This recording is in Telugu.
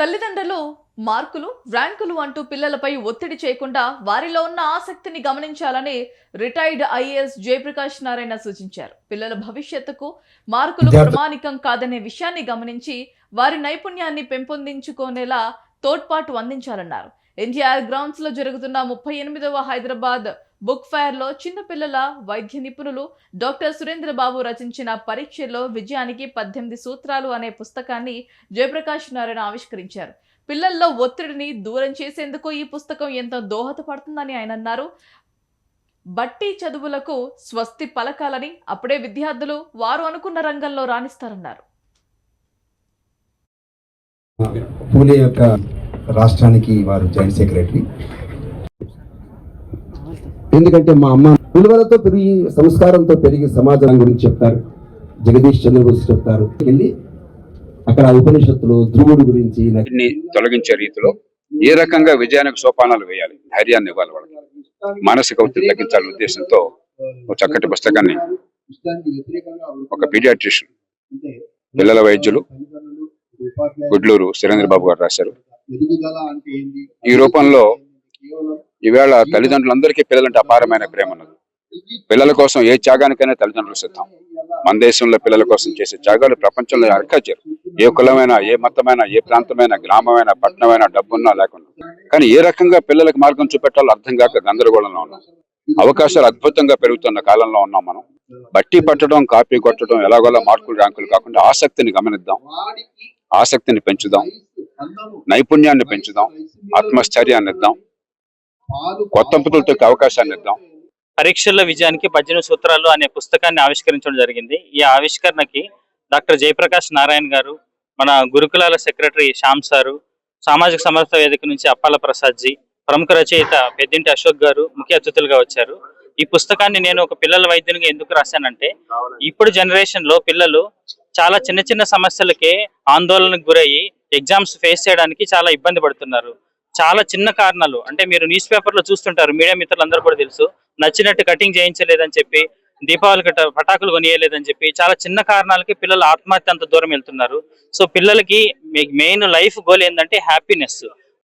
తల్లిదండ్రులు మార్కులు ర్యాంకులు అంటూ పిల్లలపై ఒత్తిడి చేయకుండా వారిలో ఉన్న ఆసక్తిని గమనించాలని రిటైర్డ్ ఐఏఎస్ జయప్రకాష్ నారాయణ సూచించారు. పిల్లల భవిష్యత్తుకు మార్కులు ప్రామాణికం కాదనే విషయాన్ని గమనించి వారి నైపుణ్యాన్ని పెంపొందించుకునేలా తోడ్పాటు అందించాలన్నారు. ఎన్టీఆర్ గ్రౌండ్స్లో జరుగుతున్న ముప్పై ఎనిమిదవ హైదరాబాద్ బుక్ ఫైర్లో చిన్నపిల్లల వైద్య నిపుణులు డాక్టర్ సురేంద్ర బాబు రచించిన పరీక్షల్లో విజయానికి పద్దెనిమిది సూత్రాలు అనే పుస్తకాన్ని జయప్రకాష్ నారాయణ ఆవిష్కరించారు. పిల్లల్లో ఒత్తిడిని దూరం చేసేందుకు ఈ పుస్తకం ఎంతో దోహదపడుతుందని ఆయన అన్నారు. బట్టి చదువులకు స్వస్తి పలకాలని అప్పుడే విద్యార్థులు వారు అనుకున్న రంగంలో రాణిస్తారన్నారు. పూలే యొక్క రాష్ట్రానికి వారు జాయింట్ సెక్రటరీ. ఎందుకంటే మా అమ్మ విలువలతో పెరిగి సంస్కారంతో పెరిగి సమాజం గురించి చెప్తారు. జగదీష్ చంద్ర గురించి చెప్తారు. వెళ్ళి అక్కడ ఉపనిషత్తులు ధ్రువుడు గురించి తొలగించే రీతిలో ఏ రకంగా విజయానికి సోపానాలు వేయాలి? ధైర్యాన్ని ఇవ్వాలి వాళ్ళకి. మానసిక ఒత్తిడి తగ్గించాలనే ఉద్దేశంతో ఒక చక్కటి పుస్తకాన్ని ఒక పీడియాట్రిషియన్ పిల్లల వైద్యులు గుడ్లూరు సురేంద్ర బాబు గారు రాశారు. ఈ రూపంలో ఈవేళ తల్లిదండ్రులందరికీ పిల్లలంటే అపారమైన ప్రేమ ఉన్నది. పిల్లల కోసం ఏ త్యాగానికైనా తల్లిదండ్రులు సిద్ధం. మన దేశంలో పిల్లల కోసం చేసే త్యాగాలు ప్రపంచంలో అరకచ్చారు ఏ కులమైనా ఏ మతమైనా ఏ ప్రాంతమైనా గ్రామమైనా పట్టణమైనా డబ్బున్నా లేకుండా. కానీ ఏ రకంగా పిల్లలకు మార్గం చూపెట్టాలో అర్థం కాక గందరగోళంలో ఉన్నాం. అవకాశాలు అద్భుతంగా పెరుగుతున్న కాలంలో ఉన్నాం మనం. బట్టి పట్టడం కాపీ కొట్టడం ఎలాగోలా మార్కులు ర్యాంకులు కాకుండా ఆసక్తిని గమనిద్దాం. ఆసక్తిని పెంచుదాం. నైపుణ్యాన్ని పెంచుదాం. ఆత్మస్థైర్యాన్ని ఇద్దాం. కొత్త పుతులతో అవకాశాన్ని ఇద్దాం. పరీక్షల విజయానికి పద్దెనిమిది సూత్రాలు అనే పుస్తకాన్ని ఆవిష్కరించడం జరిగింది. ఈ ఆవిష్కరణకి డాక్టర్ జయప్రకాష్ నారాయణ గారు మన గురుకులాల సెక్రటరీ శ్యామ్ సారు సామాజిక సమర్థ వేదిక నుంచి అప్పాల ప్రసాద్ జీ ప్రముఖ రచయిత పెద్దింటి అశోక్ గారు ముఖ్య అతిథులుగా వచ్చారు. ఈ పుస్తకాన్ని నేను ఒక పిల్లల వైద్యునిగా ఎందుకు రాశానంటే ఇప్పుడు జనరేషన్లో పిల్లలు చాలా చిన్న చిన్న సమస్యలకే ఆందోళనకు గురయ్యి ఎగ్జామ్స్ ఫేస్ చేయడానికి చాలా ఇబ్బంది పడుతున్నారు. చాలా చిన్న కారణాలు. అంటే మీరు న్యూస్ పేపర్లో చూస్తుంటారు మీడియా మిత్రులందరూ కూడా తెలుసు. నచ్చినట్టు కటింగ్ చేయించలేదని చెప్పి దీపావళికి పటాకులు కొనియలేదని చెప్పి చాలా చిన్న కారణాలకి పిల్లలు ఆత్మహత్య అంత దూరం వెళ్తున్నారు. సో పిల్లలకి మెయిన్ లైఫ్ గోల్ ఏంటంటే హ్యాపీనెస్.